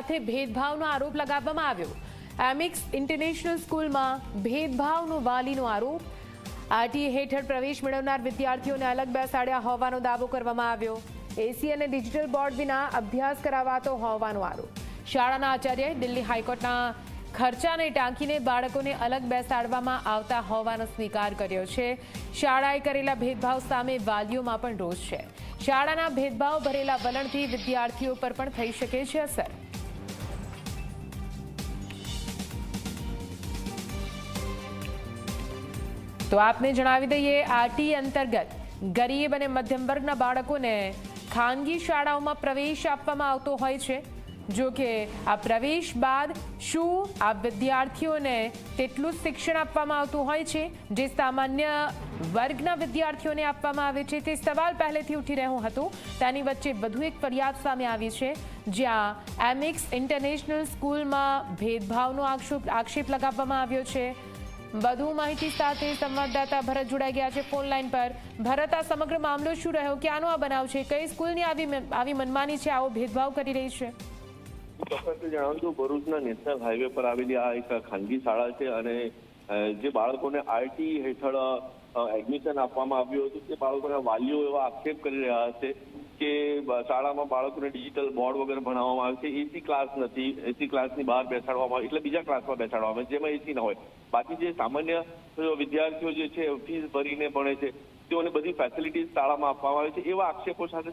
સાથે ભેદભાવનો આરોપ લગાવવામાં આવ્યો. એમિક્સ ઇન્ટરનેશનલ સ્કૂલમાં ભેદભાવનો વાલીનો આરોપ. આરટીએ હેઠળ પ્રવેશ મેળવનાર વિદ્યાર્થીઓને અલગ બેસાડ્યા હોવાનો દાવો કરવામાં આવ્યો. એસી અને ડિજિટલ બોર્ડ વિના અભ્યાસ કરાવાતો હોવાનો આરોપ. શાળાના આચાર્યએ દિલ્હી હાઈકોર્ટના ખર્ચાને ટાંકીને બાળકોને અલગ બેસાડવામાં આવતા હોવાનો સ્વીકાર કર્યો છે. શાળાએ કરેલા ભેદભાવ સામે વાલીઓમાં પણ રોષ છે. શાળાના ભેદભાવ ભરેલા વલણથી વિદ્યાર્થીઓ પર પણ થઈ શકે છે અસર. તો આપને જણાવી દઈએ આરટી અંતર્ગત ગરીબ અને મધ્યમ વર્ગના બાળકોને ખાનગી શાળાઓમાં પ્રવેશ આપવામાં આવતો હોય છે. જો કે આ પ્રવેશ બાદ શું આ વિદ્યાર્થીઓને તેટલું શિક્ષણ આપવામાં આવતું હોય છે? જે સામાન્ય વર્ગના વિદ્યાર્થીઓને આપવામાં આવે છે તે સવાલ પહેલેથી ઉઠી રહ્યો હતો. તેની વચ્ચે વધુ એક ફરિયાદ સામે આવી છે. જ્યાં એમિક્સ ઇન્ટરનેશનલ સ્કૂલમાં ભેદભાવનો આક્ષેપ આક્ષેપ લગાવવામાં આવ્યો છે. વધુ માહિતી સાથે સંવાદદાતા ભરત જોડાઈ ગયા છે ફોન લાઈન પર. ભરત, આ સમગ્ર મામલો શું રહ્યો? ક્યાંનો આ બનાવ છે? કઈ સ્કૂલની આવી આવી મનમાની છે? આવો ભેદભાવ કરી રહી છે. જણાવું છું ભરૂચના નેશનલ હાઈવે પર આવેલી આ એક ખાનગી શાળા છે અને જે બાળકોને આરટી હેઠળ એડમિશન આપવામાં આવ્યું હતું, તે બાળકોના વાલીઓ એવા આક્ષેપ કરી રહ્યા છે. કે શાળામાં બાળકોને ડિજિટલ બોર્ડ વગર ભણાવવામાં આવે છે. એસી ક્લાસ નથી. એસી ક્લાસની બહાર બેસાડવામાં આવે, એટલે બીજા ક્લાસમાં બેસાડવામાં આવે. જેમાં એસી ના હોય. બાકી જે સામાન્ય વિદ્યાર્થીઓ જે છે ફીસ ભરીને ભણે છે, તેઓને બધી ફેસિલિટીઝ શાળામાં આપવામાં આવે છે. એવા આક્ષેપો સાથે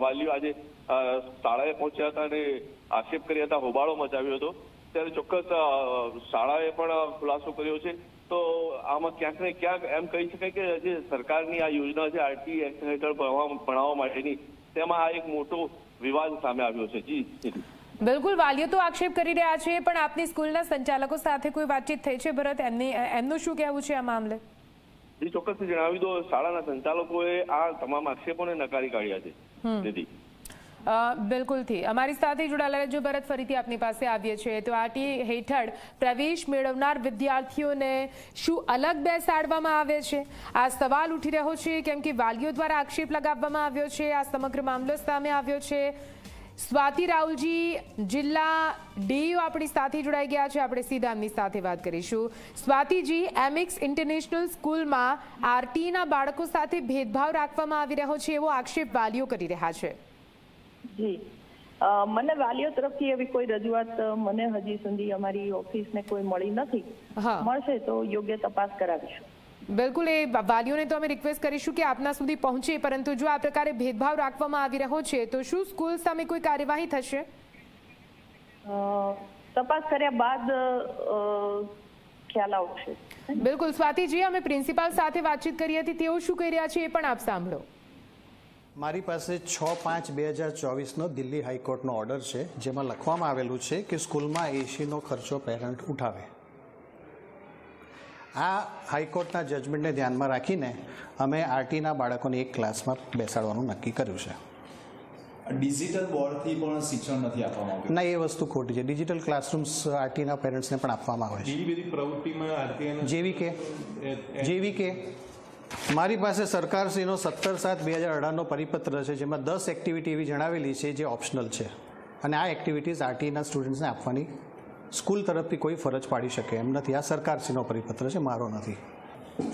વાલીઓ આજે શાળાએ પહોંચ્યા હતા અને આક્ષેપ કર્યા હતા. હોબાળો મચાવ્યો હતો. ત્યારે ચોક્કસ શાળાએ પણ ખુલાસો કર્યો છે. તો આમાં ક્યાંક ને ક્યાંક એમ કહી શકાય કે જે સરકારની આ યોજના છે આરટી એક્ટ હેઠળ ભણાવવા માટેની તેમાં આ એક મોટો વિવાદ સામે આવ્યો છે. જી. બિલકુલ વાલીઓ તો આક્ષેપ કરી રહ્યા છે પણ આપની સ્કૂલના સંચાલકો સાથે કોઈ વાતચીત થઈ છે ભરત? એમની એમનું શું કહેવું છે આ મામલે? જી ચોક્કસ જણાવી દો શાળાના સંચાલકોએ આ તમામ આક્ષેપોને નકારી કાઢ્યા છે. દીદી બિલકુલથી. અમારી સાથે જોડાયેલા રહેજો ભરત, ફરીથી આપની પાસે આવીએ છીએ. તો આરટી હેઠળ પ્રવેશ મેળવનાર વિદ્યાર્થીઓને શું અલગ બેસાડવામાં આવે છે? આ સવાલ ઉઠી રહ્યો છે, કેમ કે વાલીઓ દ્વારા આક્ષેપ લગાવવામાં આવ્યો છે. આ સમગ્ર મામલો સામે આવ્યો છે. સ્વાતિ રાહુલજી, જિલ્લા ડીયુ આપણી સાથે જોડાઈ ગયા છે. આપણે સીધા એમની સાથે વાત કરીશું. સ્વાતિજી એમિક્સ ઇન્ટરનેશનલ સ્કૂલમાં આરટીના બાળકો સાથે ભેદભાવ રાખવામાં આવી રહ્યો છે એવો આક્ષેપ વાલીઓ કરી રહ્યા છે. જી. મને વાલીઓ તરફથી એવી કોઈ રજૂઆત મને હજી સુધી અમારી ઓફિસને કોઈ મળી નથી. હા. મળશે તો યોગ્ય તપાસ કરાવીશું. બિલકુલ એ વાલીઓને તો અમે રિક્વેસ્ટ કરીશું કે આપના સુધી પહોંચે પરંતુ જો આ પ્રકારે ભેદભાવ રાખવામાં આવી રહ્યો છે તો શું સ્કૂલ સામે કોઈ કાર્યવાહી થશે? તપાસ કર્યા બાદ ખ્યાલ આવશે. બિલકુલ સ્વાતિજી અમે પ્રિન્સિપાલ સાથે વાતચીત કરી હતી તેઓ શું કહી રહ્યા છે એ પણ આપ સાંભળો. મારી પાસે છ પાંચ બે હજાર ચોવીસનો દિલ્હી હાઈકોર્ટનો ઓર્ડર છે જેમાં લખવામાં આવેલું છે કે સ્કૂલમાં એસીનો ખર્ચો પેરેન્ટ ઉઠાવે. આ હાઈકોર્ટના જજમેન્ટને ધ્યાનમાં રાખીને અમે આરટીના બાળકોને એક ક્લાસમાં બેસાડવાનું નક્કી કર્યું છે. ડિજિટલ બોર્ડથી પણ શિક્ષણ નથી આપવામાં આવ્યું? ના એ વસ્તુ ખોટી છે. ડિજિટલ ક્લાસરૂમ્સ આરટીના પેરેન્ટ્સને પણ આપવામાં આવે છે. જેવી કે જેવી કે મારી પાસે સરકારશ્રીનો સત્તર સાત બે હજાર અઢારનો પરિપત્ર છે જેમાં દસ એક્ટિવિટી એવી જણાવેલી છે જે ઓપ્શનલ છે. અને આ એક્ટિવિટીઝ આરટીના સ્ટુડન્ટ્સને આપવાની સ્કૂલ તરફથી કોઈ ફરજ પાડી શકે એમ નથી. આ સરકારશ્રીનો પરિપત્ર છે મારો નથી.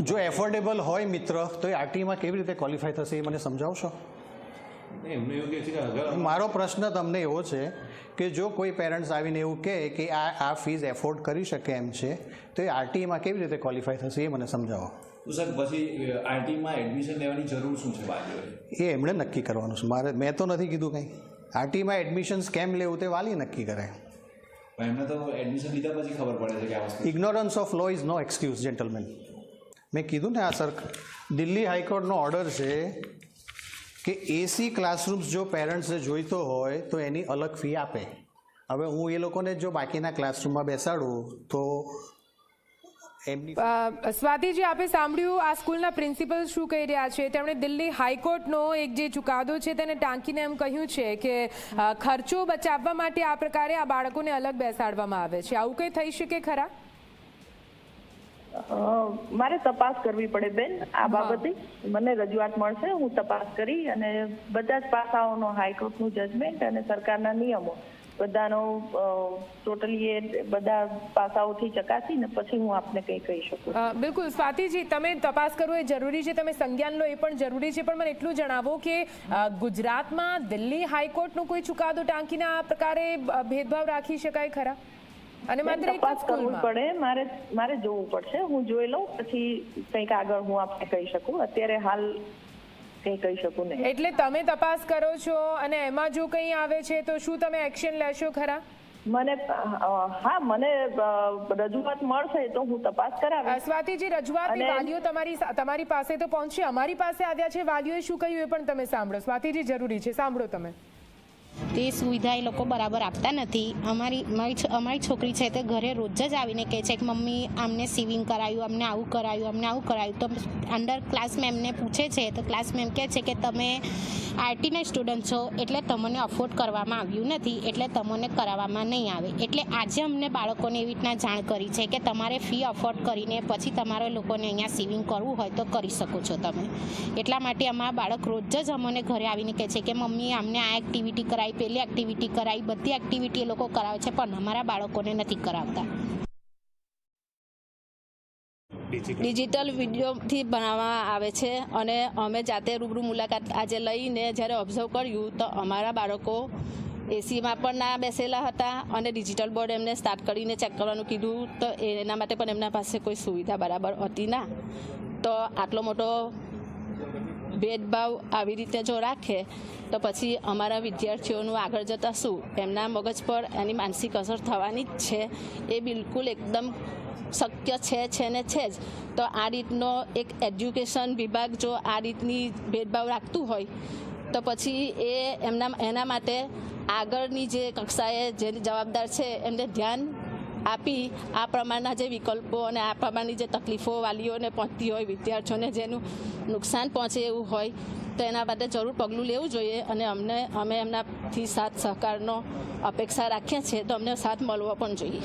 જો એફોર્ડેબલ હોય મિત્ર તો એ આરટીમાં કેવી રીતે ક્વોલિફાય થશે એ મને સમજાવશો? મારો પ્રશ્ન તમને એવો છે કે જો કોઈ પેરેન્ટ્સ આવીને એવું કહે કે આ આ ફીઝ એફોર્ડ કરી શકે એમ છે તો એ આરટીમાં કેવી રીતે ક્વોલિફાય થશે એ મને સમજાવો. તો સર પછી આરટીમાં એડમિશન લેવાની જરૂર શું છે વાલીઓએ? એ એમણે નક્કી કરવાનું છે. મારે મેં તો નથી કીધું કંઈ. આરટીમાં એડમિશન્સ કેમ લેવું તે વાલી નક્કી કરે. એમને તો એડમિશન લીધા પછી ખબર પડે છે કે આ વસ્તુ ignorance of law is no excuse gentleman મેં કીધું ને આ સર દિલ્હી હાઈકોર્ટનો ઓર્ડર છે કે એસી ક્લાસરૂમ્સ જો પેરેન્ટ્સે જોઈતો હોય તો એની અલગ ફી આપે. હવે હું એ લોકોને જો બાકીના ક્લાસરૂમમાં બેસાડું તો સ્વાતિજી આપે સાંભળ્યું આ સ્કૂલના પ્રિન્સિપલ શું કહી રહ્યા છે? તેમણે દિલ્હી હાઈકોર્ટનો એક જે ચુકાદો છે તેને ટાંકીને એમ કહ્યું છે કે ખર્ચો બચાવવા માટે આ પ્રકારે આ બાળકોને અલગ બેસાડવામાં આવે છે. આવું કંઈ થઈ શકે ખરા? મારે તપાસ કરવી પડે બેન આ બાબતે. મને રજૂઆત મળશે હું તપાસ કરી અને બધા જ પાસાઓનો હાઈકોર્ટનું જજમેન્ટ અને સરકારના નિયમો બધાનો ટોટલી એ બધા પાસાઓથી ચકાસીને પછી હું આપને કંઈ કહી શકું. બિલકુલ. સ્વાતિજી તમે તપાસ કરવો એ જરૂરી છે. તમે સંજ્ઞાન લો એ પણ જરૂરી છે. પણ મને એટલું જણાવો કે ગુજરાતમાં દિલ્હી હાઈકોર્ટનો કોઈ ચુકાદો ટાંકીને આ પ્રકારે ભેદભાવ રાખી શકાય ખરા? અને માત્ર એક તપાસ કરવું પડે. મારે મારે જોવું પડશે. હું જોઈ લઉં. પછી કંઈક આગળ હું આપને કહી શકું. અત્યારે હાલ કંઈ કહી શકું નહીં. એટલે તમે તપાસ કરો છો અને એમાં જો કંઈ આવે છે તો શું તમે એક્શન લેશો ખરા? મને હા મને રજૂઆત મળશે તો હું તપાસ કરાવીશ. સ્વાતિજી રજૂઆત વાલીઓ તમારી તમારી પાસે તો પહોંચશે. અમારી પાસે આવ્યા છે વાલીઓએ શું કહ્યું એ પણ તમે સાંભળો. સ્વાતિજી જરૂરી છે. સાંભળો તમે. તે સુવિધા એ લોકો બરાબર આપતા નથી. અમારી, મારી અમારી છોકરી છે તે ઘરે રોજ જ આવીને કહે છે કે, મમ્મી અમને સિવિંગ કરાયું અમને આવું કરાયું અમને આવું કરાયું. તો અંડર ક્લાસ મેમને પૂછે છે, તો ક્લાસ મેમ કહે છે કે, તમે આરટીના સ્ટુડન્ટ છો એટલે તમને અફોર્ડ કરવામાં આવ્યું નથી, એટલે તમને કરાવવામાં નહીં આવે. એટલે આજે અમને બાળકોને એવી રીતના જાણ કરી છે કે તમારે ફી અફોર્ડ કરીને પછી તમારે લોકોને અહીંયા સિવિંગ કરવું હોય તો કરી શકો છો તમે. એટલા માટે અમારા બાળક રોજ જ અમને ઘરે આવીને કહે છે કે મમ્મી, અમને આ એક્ટિવિટી કરાવી, પેલી એક્ટિવિટી કરાવી. બધી એક્ટિવિટી એ લોકો કરાવે છે, પણ અમારા બાળકોને નથી કરાવતા. ડિજિટલ વિડીયોથી બનાવવામાં આવે છે અને અમે જાતે રૂબરૂ મુલાકાત આજે લઈને જ્યારે ઓબ્ઝર્વ કર્યું તો અમારા બાળકો એસીમાં પણ ના બેસેલા હતા અને ડિજિટલ બોર્ડ એમને સ્ટાર્ટ કરીને ચેક કરવાનું કીધું તો એના માટે પણ એમના પાસે કોઈ સુવિધા બરાબર હતી ના. તો આટલો મોટો ભેદભાવ આવી રીતે જો રાખે, તો પછી અમારા વિદ્યાર્થીઓનું આગળ જતાં શું? એમના મગજ પર એની માનસિક અસર થવાની જ છે. એ બિલકુલ એકદમ શક્ય છે છે ને છે જ. તો આ રીતનો એક એજ્યુકેશન વિભાગ જો આ રીતની ભેદભાવ રાખતું હોય, તો પછી એ એમના, એના માટે આગળની જે કક્ષાએ જે જવાબદાર છે, એમને ધ્યાન આપી આ પ્રમાણના જે વિકલ્પો અને આ પ્રમાણની જે તકલીફો વાલીઓને પહોંચતી હોય વિદ્યાર્થીઓને જેનું નુકસાન પહોંચે એવું હોય, તો એના માટે જરૂર પગલું લેવું જોઈએ અને અમને, અમે એમનાથી સાથ સહકારનો અપેક્ષા રાખીએ છીએ તો અમને સાથ મળવો પણ જોઈએ.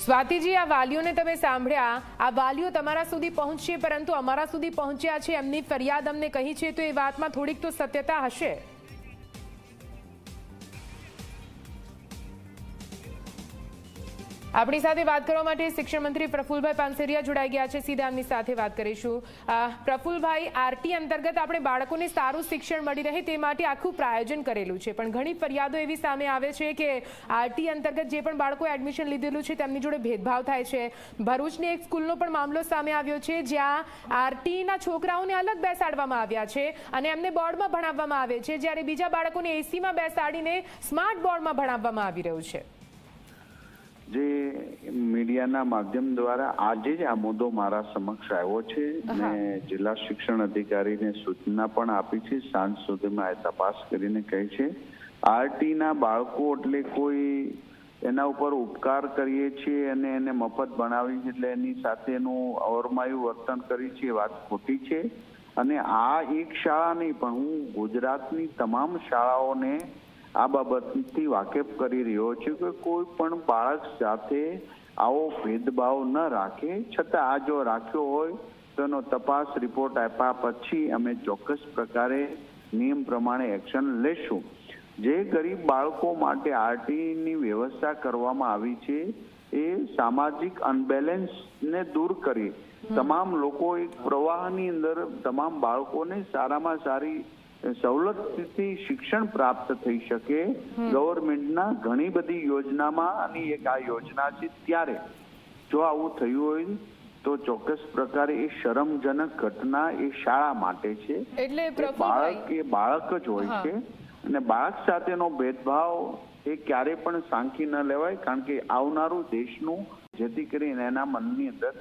સ્વાતિજી, આ વાલીઓને તમે સાંભળ્યા, આ વાલીઓ તમારા સુધી પહોંચશે, પરંતુ અમારા સુધી પહોંચ્યા છે, એમની ફરિયાદ અમને કહી છે, તો એ વાતમાં થોડીક તો સત્યતા હશે. આપણી સાથે વાત કરવા માટે શિક્ષણ મંત્રી પ્રફુલભાઈ પાનસેરિયા જોડાઈ ગયા છે. સીધા એમની સાથે વાત કરીશું. પ્રફુલભાઈ, આરટી અંતર્ગત આપણે બાળકોને સારું શિક્ષણ મળી રહે તે માટે આખું પ્રાયોજન કરેલું છે. પણ ઘણી ફરિયાદો એવી સામે આવે છે કે આરટી અંતર્ગત જે પણ બાળકોએ એડમિશન લીધેલું છે તેમની જોડે ભેદભાવ થાય છે. ભરૂચની એક સ્કૂલનો પણ મામલો સામે આવ્યો છે જ્યાં આરટીના છોકરાઓને અલગ બેસાડવામાં આવ્યા છે અને એમને બોર્ડમાં ભણાવવામાં આવે છે. જ્યારે બીજા બાળકોને એસીમાં બેસાડીને સ્માર્ટ બોર્ડમાં ભણાવવામાં આવી રહ્યું છે. જે મીડિયાના માધ્યમ દ્વારા આજે જ આ મુદ્દો મારા સમક્ષ આવ્યો છે. મેં જિલ્લા શિક્ષણ અધિકારીને સૂચના પણ આપી છે. સાંજ સુધીમાં એ તપાસ કરીને કહે છે આરટીના બાળકો એટલે કોઈ એના ઉપર ઉપકાર કરીએ છીએ અને એને મફત ભણાવી એટલે એની સાથેનું અવરમાયું વર્તન કરી છે એ વાત ખોટી છે. અને આ એક શાળા નહીં પણ હું ગુજરાતની તમામ શાળાઓને આ બાબતથી વાકેફ કરી રહ્યો છું કે કોઈ પણ બાળક સાથે આવો ભેદભાવ ન રાખે. છતાં આ જો રાખ્યો હોય તેનો તપાસ રિપોર્ટ આપ્યા પછી અમે ચોક્કસ પ્રકારે નિયમ પ્રમાણે એક્શન લેશું. જે ગરીબ બાળકો માટે આરટીની વ્યવસ્થા કરવામાં આવી છે એ સામાજિક અનબેલેન્સને દૂર કરી. તમામ લોકો એક પ્રવાહની અંદર તમામ બાળકોને સારામાં સારી સવલતથી શિક્ષણ પ્રાપ્ત થઈ શકે. ગવર્મેન્ટના ઘણી બધી યોજનામાં અને એક આ યોજના છે ત્યારે. જો આવું થયું હોય તો ચોક્કસ પ્રકારે એ શરમજનક ઘટના એ શાળા માટે છે. એટલે બાળક એ બાળક જ હોય છે. અને બાળક સાથેનો ભેદભાવ એ ક્યારે પણ સાંખી ન લેવાય કારણ કે આવનારું દેશનું જેથી કરીને એના મનની અંદર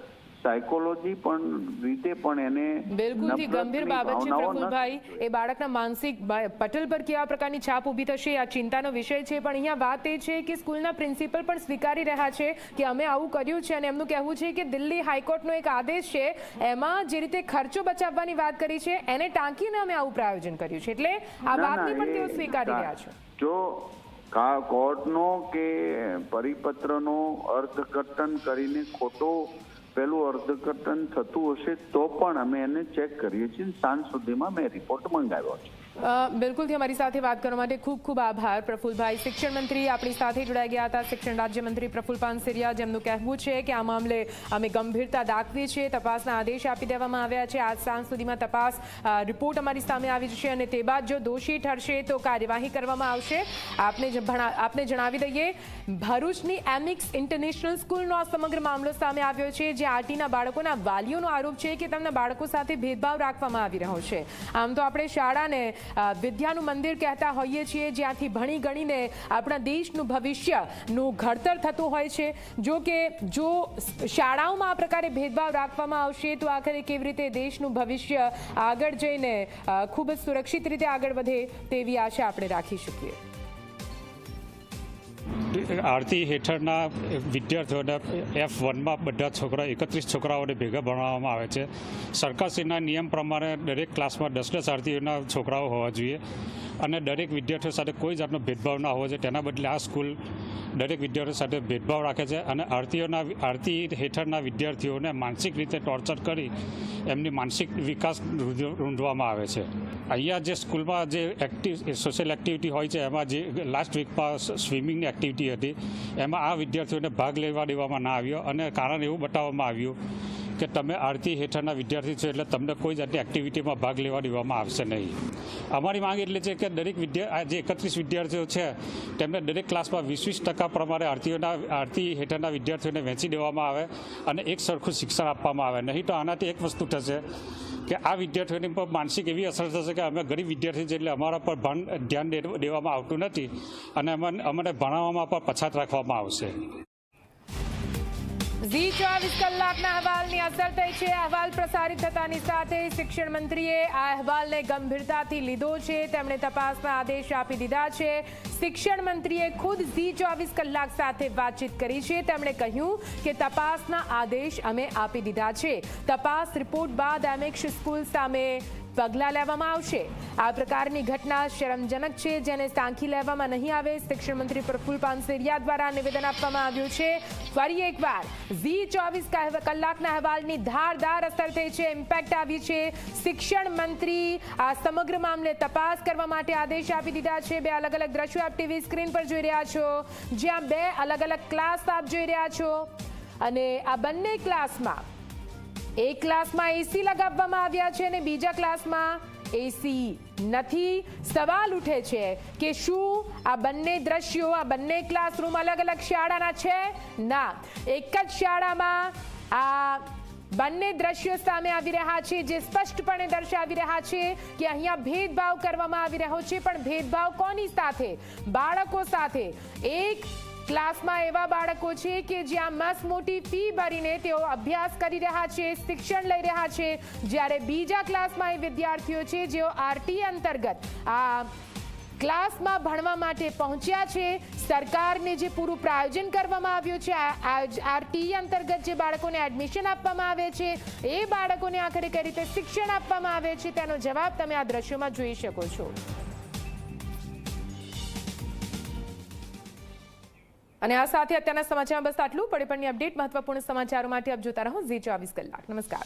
સાયકોલોજી પણ રીતે પણ એને બિલકુલથી ગંભીર બાબત છે પ્રફુલભાઈ. એ બાળકના માનસિક પટલ પર કેવા પ્રકારની છાપ ઊભી થશે આ ચિંતાનો વિષય છે પણ અહીંયા વાત એ છે કે સ્કૂલના પ્રિન્સિપલ પણ સ્વીકારી રહ્યા છે કે અમે આવું કર્યું છે અને એમનું કહેવું છે કે દિલ્હી હાઈકોર્ટનો એક આદેશ છે એમાં જે રીતે ખર્ચો બચાવવાની વાત કરી છે એને ટાંકીને અમે આવું પ્રાયોજન કર્યું છે. એટલે આ વાતને પણ તેઓ સ્વીકારી રહ્યા છે. જો કોર્ટનો કે પરિપત્રનો અર્થઘટન કરીને ખોટો પેલું અર્ધઘટન થતું હશે તો પણ અમે એને ચેક કરીએ છીએ સાંજ સુધીમાં મેં રિપોર્ટ મંગાવ્યો છે. બિલકુલથી અમારી સાથે વાત કરવા માટે ખૂબ ખૂબ આભાર પ્રફુલભાઈ. શિક્ષણ મંત્રી આપણી સાથે જોડાઈ ગયા હતા. શિક્ષણ રાજ્યમંત્રી પ્રફુલ પાનસિરિયા જેમનું કહેવું છે કે આ મામલે અમે ગંભીરતા દાખવીએ છીએ તપાસના આદેશ આપી દેવામાં આવ્યા છે. આજ સાંજ સુધીમાં તપાસ રિપોર્ટ અમારી સામે આવી જશે અને તે બાદ જો દોષી ઠરશે તો કાર્યવાહી કરવામાં આવશે. આપને આપને જણાવી દઈએ, ભરૂચની એમિક્સ ઇન્ટરનેશનલ સ્કૂલનો આ સમગ્ર મામલો સામે આવ્યો છે જે આરટીના બાળકોના વાલીઓનો આરોપ છે કે તેમના બાળકો સાથે ભેદભાવ રાખવામાં આવી રહ્યો છે. આમ તો આપણે શાળાને વિદ્યાનું મંદિર કહેતા હોઈએ છીએ, જ્યાંથી ભણી ગણીને આપણા દેશનું ભવિષ્યનું ઘડતર થતું હોય છે. જો કે, જો શાળાઓમાં આ પ્રકારે ભેદભાવ રાખવામાં આવશે, તો આખરે કેવી રીતે દેશનું ભવિષ્ય આગળ જઈને ખૂબ જ સુરક્ષિત રીતે આગળ વધે તેવી આશા આપણે રાખી શકીએ. આરતી હેઠળના વિદ્યાર્થીઓને એફ વનમાં બધા છોકરા, એકત્રીસ છોકરાઓને ભેગા ભણાવવામાં આવે છે. સરકારશ્રીના નિયમ પ્રમાણે દરેક ક્લાસમાં દસ દસ આરતીઓના છોકરાઓ હોવા જોઈએ. અને દરેક વિદ્યાર્થીઓ સાથે કોઈ જાતનો ભેદભાવ ના હોવો જોઈએ. તેના બદલે આ સ્કૂલ દરેક વિદ્યાર્થીઓ સાથે ભેદભાવ રાખે છે અને આરતીઓના આરતી હેઠળના વિદ્યાર્થીઓને માનસિક રીતે ટોર્ચર કરી એમની માનસિક વિકાસ રૂંધ- રૂંધવામાં આવે છે. અહીંયા જે સ્કૂલમાં જે એક્ટિવ સોશિયલ એક્ટિવિટી હોય છે, એમાં જે લાસ્ટ વીકમાં સ્વિમિંગની એક્ટિવિટી હતી, એમાં આ વિદ્યાર્થીઓને ભાગ લેવા દેવામાં ના આવ્યો અને કારણ એવું બતાવવામાં આવ્યું કે તમે આરતી હેઠળના વિદ્યાર્થી છો એટલે તમને કોઈ જાતની એક્ટિવિટીમાં ભાગ લેવા દેવામાં આવશે નહીં. અમારી માંગ એટલે છે કે દરેક વિદ્યા જે એકત્રીસ વિદ્યાર્થીઓ છે, તેમને દરેક ક્લાસમાં વીસ વીસ ટકા પ્રમાણે આરતીઓના, આરતી હેઠળના વિદ્યાર્થીઓને વહેંચી દેવામાં આવે અને એક સરખું શિક્ષણ આપવામાં આવે. નહીં તો આનાથી એક વસ્તુ થશે કે આ વિદ્યાર્થીઓની પર માનસિક એવી અસર થશે કે અમે ગરીબ વિદ્યાર્થી છે એટલે અમારા પર ભણ ધ્યાન દેવામાં આવતું નથી અને અમને ભણાવવામાં પણ પછાત રાખવામાં આવશે. ઝી ચોવીસ કલાકના અહેવાલની અસર થઈ છે. અહેવાલ પ્રસારિત થતાની સાથે શિક્ષણ મંત્રીએ આ અહેવાલને ગંભીરતાથી લીધો છે. તેમણે તપાસના આદેશ આપી દીધા છે. શિક્ષણ મંત્રીએ ખુદ ઝી ચોવીસ કલાક સાથે વાતચીત કરી છે. તેમણે કહ્યું કે તપાસના આદેશ અમે આપી દીધા છે. તપાસ રિપોર્ટ બાદ એમએક્સ સ્કૂલ સામે પગલાં લેવામાં આવશે. આ પ્રકારની ઘટના શરમજનક છે, જેને સાંખી લેવામાં નહીં આવે. શિક્ષણ મંત્રી પ્રફુલ પાનસેરિયા દ્વારા નિવેદન આપવામાં આવ્યું છે. ફરી એકવાર, ઝી ચોવીસ કલાકના અહેવાલની ધારદાર અસર થઈ છે, ઇમ્પેક્ટ આવી છે. શિક્ષણ મંત્રી આ સમગ્ર મામલે તપાસ કરવા માટે આદેશ આપી દીધા છે. બે અલગ અલગ દ્રશ્યો આપ ટીવી સ્ક્રીન પર જોઈ રહ્યા છો. જ્યાં બે અલગ અલગ ક્લાસ આપ જોઈ રહ્યા છો. અને આ બંને ક્લાસમાં એક ક્લાસમાં એસી લગાવવામાં આવ્યા છે અને બીજા ક્લાસમાં એસી નથી. સવાલ ઉઠે છે કે શું આ બંને દ્રશ્યો, આ બંને ક્લાસરૂમ અલગ અલગ શાળાના છે? ના. એક જ શાળામાં આ બંને દ્રશ્યો સામે આવી રહ્યા છે જે સ્પષ્ટપણે દર્શાવી રહ્યા છે કે અહીંયા ભેદભાવ કરવામાં આવી રહ્યો છે. પણ ભેદભાવ કોની સાથે? બાળકો સાથે. એક ક્લાસમાં એવા બાળકો છે કે જ્યાં મસ્ત મોટી ફી ભરીને તેઓ અભ્યાસ કરી રહ્યા છે, શિક્ષણ લઈ રહ્યા છે. જ્યારે બીજા ક્લાસમાં એ વિદ્યાર્થીઓ છે જેઓ આરટી અંતર્ગત આ ક્લાસમાં ભણવા માટે પહોંચ્યા છે, સરકારને જે પૂરું પ્રાયોજન કરવામાં આવ્યું છે આરટી અંતર્ગત જે બાળકોને એડમિશન આપવામાં આવે છે, એ બાળકોને આખરે કઈ રીતે શિક્ષણ આપવામાં આવે છે, તેનો જવાબ તમે આ દ્રશ્યોમાં જોઈ શકો છો. અને આ સાથે અત્યારના સમાચારમાં બસ આટલું. પડે પણની અપડેટ, મહત્વપૂર્ણ સમાચારો માટે આપ જોતા રહો ઝી ચોવીસ કલાક. નમસ્કાર.